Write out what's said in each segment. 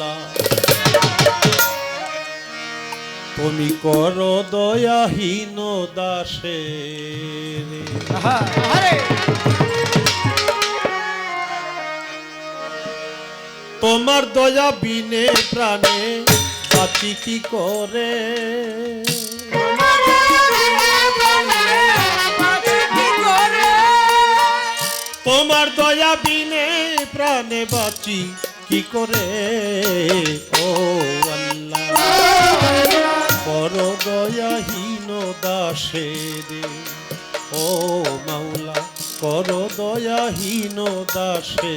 আল্লাহ তুমি করো দয়াহীন দাসে তোমার দয়া বিনে প্রাণে বাঁচি কি করে? তোমার দয়া বিনে প্রাণে বাঁচি কি করে? ও আল্লাহ বড় দয়াহীন দাসে রে ও মাওলা কর দয়াহীন দাসে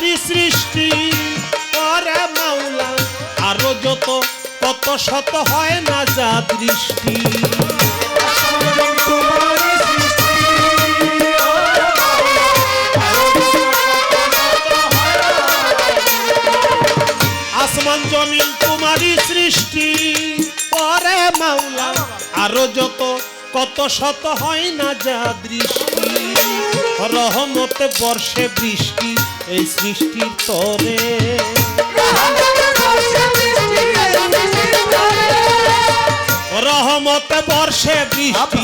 তোমারই সৃষ্টি, ওরে মাওলা, আরও যত, কত শত হয় না যা দৃষ্টি। আসমান জমিন তোমারই সৃষ্টি, ওরে মাওলা, আরও যত, কত শত হয় না যা দৃষ্টি। রহমতে বর্ষে বৃষ্টি এই সৃষ্টির তরে। রহমতে বর্ষে বৃষ্টি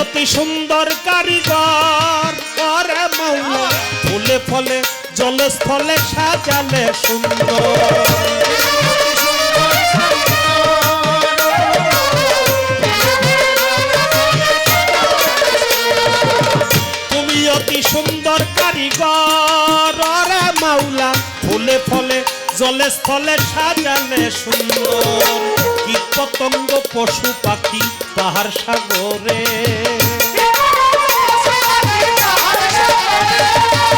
অতি সুন্দর কারিগর। ফুলে ফলে জলে স্থলে সাজালে সুন্দর। অতি সুন্দর মাওলা ফুলে ফলে জলে স্থলে সাজালে সুন্দর। পতঙ্গ পশু পাখি পাহাড় সাগরে।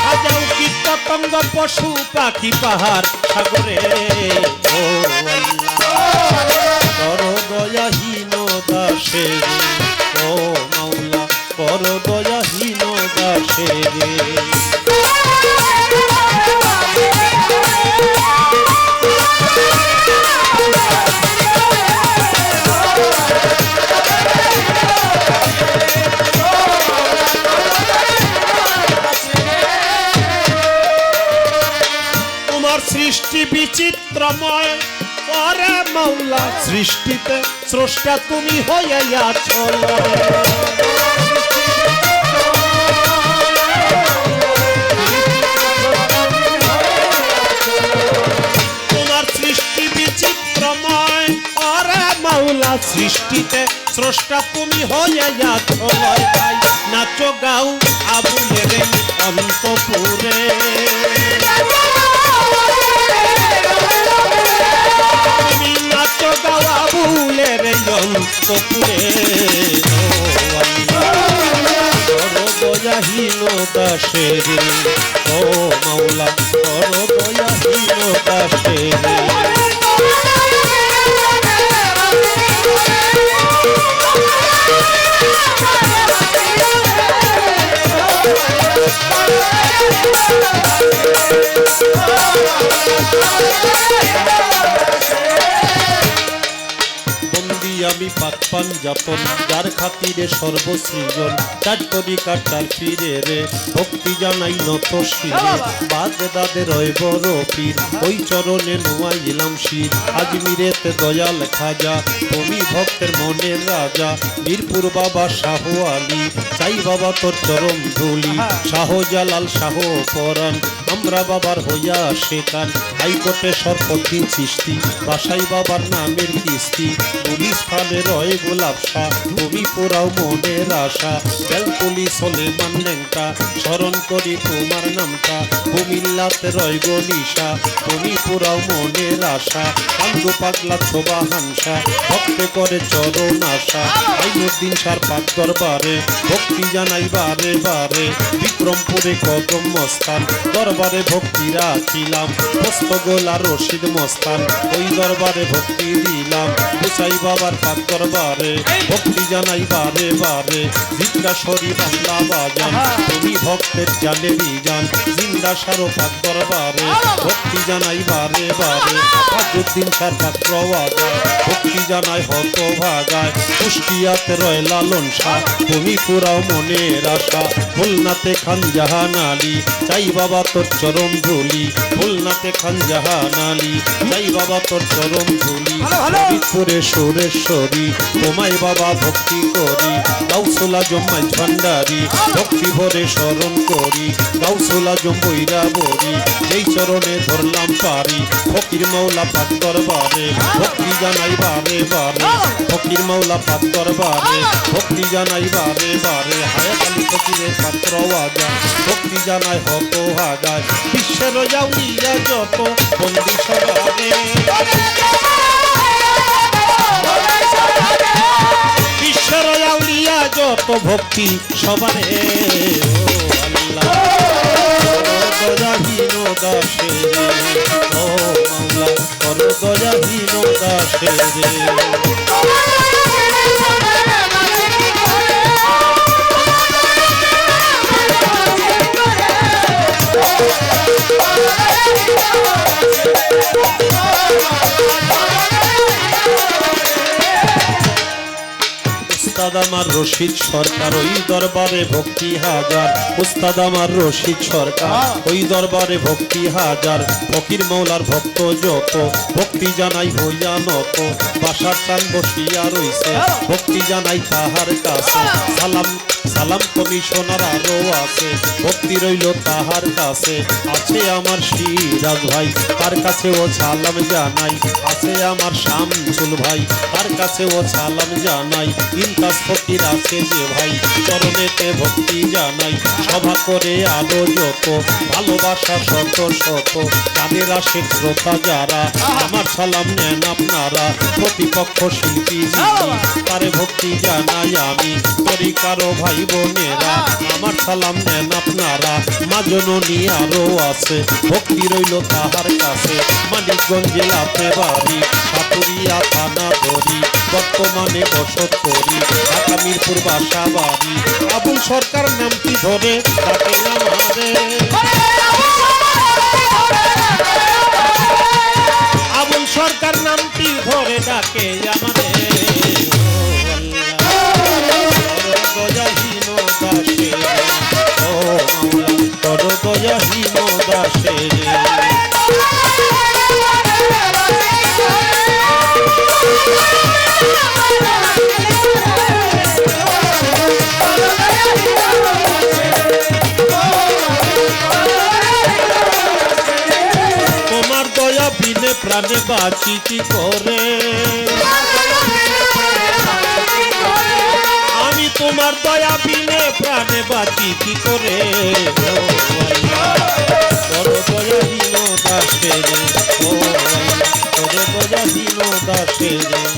সাজাও পতঙ্গ পশু পাখি পাহাড় সাগরে। বিচিত্রময় পরে মৌলা সৃষ্টিতে স্রষ্টা তুমি পরে মৌলা সৃষ্টিতে স্রষ্টা তুমি লয় ভাই নাচো গাও আবুলের অন্তপুরে। যন্ত্রপুরে দয়াহীন দাসের। ও মাওলা বড় দয়া আমি পাক পাঞ্জাতন যার খাতিরে সর্বসৃজন। চার তরিকার চার ফিরে রে ভক্তি জানাই নত শিরে। বাদে দাদে রয় বড় পীর ওই চরণে নোয়াইলাম শির। আজমিরেতে দয়াল খাজা তুমি ভক্তের মনের রাজা। মিরপুর বাবা শাহ আলী চাই বাবা তোর চরণ ধুলি। শাহ জালাল শাহ পরাণ আমরা বাবার হইয়া শেখান হাইকোর্টে সরপতি সৃষ্টি বাসাই বাবার নামের কিস্তি। পুলিশ ফালে রয় গোলাপ শাহ তুমি পোড়াও মনের আশা। বেল পুলিশ হলে মান্নেংটা স্মরণ করি তোমার নামটা। কুমিল্লাতে রয় গো নিশা, তুমি পোড়াও মনের আশা। কান্দু পাগলা ছোবা হাংসা ভক্তে করে চরণ আশা। আইনুদ্দিন সার পাক দরবারে, ভক্তি জানাই বারে বারে। বিক্রমপুরে কদম মস্তান, দরবারে ভক্তি রাখিলাম। হস্তগোলা রশিদ মস্তান, ওই দরবারে ভক্তি দিলাম। হুসাই বাবার পাক করবারে ভক্তি জানাই বারে বারে জিজ্ঞাসরি বাংলা বাজান। ভক্তের জানে বিজান জিন্দা সারো পাক দরবারে ভক্তি জানাই বারে বারে ফাজুদ্দিন সার রওয়াজা। ভক্তি জানাই হত ভাগায় কুষ্টিয়াতে রয় লালন শাহ। তুমি পুরাও মনের আশা খুলনাতে খান জাহান আলী। চাই বাবা তোর চরণ ধুলি খুলনাতে খান জাহান আলী। চাই বাবা তোর চরণ ধুলি ফরিদপুরে সুরেশ্বরী তোমায় বাবা ভক্তি করি। গাউসোলা জম্মাই ভান্ডারি ভক্তি ভরে স্মরণ করি, গাউসোলা জম্বইরা বরি এই চরণে ধরলাম পারি, ফকির মৌলা পাক দরবারে, ভক্তি জানাই বারে বারে, ফকির মৌলা পাক দরবারে, ভক্তি জানাই বারে বারে আলী ফকিরের পাত্র আজা ভক্তি জানাই হত হাগায়, বিশ্বের যাউলিয়া যত বন্দি সবারে বিশ্বের আউলিয়া যত ভক্তি সবারে আল্লাহ দয়াহীন দাসে ও মাওলা কর দয়াহীন দাসে উস্তাদ আমার রশিদ সরকার ওই দরবারে ভক্তি হাজার। উস্তাদ আমার রশিদ সরকার ওই দরবারে ভক্তি হাজার। ফকির মৌলার ভক্ত যত ভক্তি জানাই হইয়া নত বাসার চান বসিয়া রইছে ভক্তি জানাই তাহার কাছে। সালাম সালাম কমিশনার আরও আছে ভক্তি রইল তাহার কাছে। আছে আমার সিরাজ ভাই তার কাছে ও সালাম জানাই। আছে আমার শামসুল ভাই তার কাছে ও সালাম জানাই। ইনকাস ফকির আছে যে ভাই, চরণেতে ভক্তি জানাই। সভা করে আলো যত ভালোবাসা শত শত। গানের আসে শ্রোতা যারা, আমার সালাম নেন আপনারা। প্রতিপক্ষ শিল্পী তারে ভক্তি জানাই আমি। তরিকারও ভাই বোনেরা আমার সালাম নেন আপনারা। মা জননী আরও আছে, ভক্তি রইল তাহার কাছে। মানিকগঞ্জ জেলাতে বাড়ি, সাতুরিয়া থানা ধরি, বর্তমানে বসত করি। ঢাকা মিরপুর বাসা বাড়ি আবুল সরকার নামটি ধরে, তাকে আমাদের আবুল সরকার নামটি ধরে, ডাকে আমাদের প্রাণে বাঁচি কি করে। আমি তোমার দয়া বিনে প্রাণে বাঁচি কি করে। বড় দয়াহীন দাসে রে বড় দয়া দিন দাসে রে